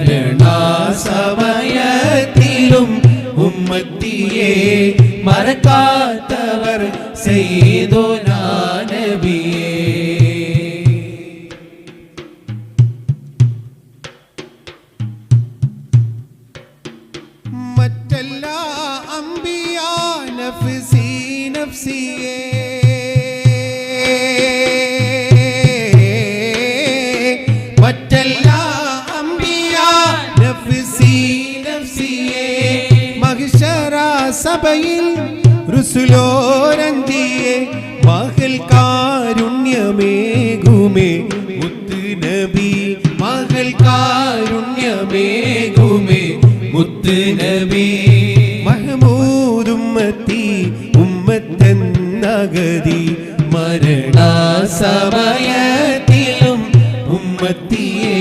മരണാസമയത്തിലും ഉമ്മത്തിയെ മറക്കാത്തവർ ചെയ്തു നബിയേ മറ്റെല്ലാ അമ്പിയ നഫ്സി നഫ്സിയേ. സഭയിൽ റുസുലോരഞ്ചിയെ കാരുണ്യമേ കാരുണ്യമേകുമേ. മുത്തു നബി മകൾ കാരുണ്യമേകുമേ. മുത്തു നബി മഹമൂദുമ്മത്തി ഉമ്മത്തെന്നഗതി മരണ സമയത്തിലും ഉമ്മത്തിയേ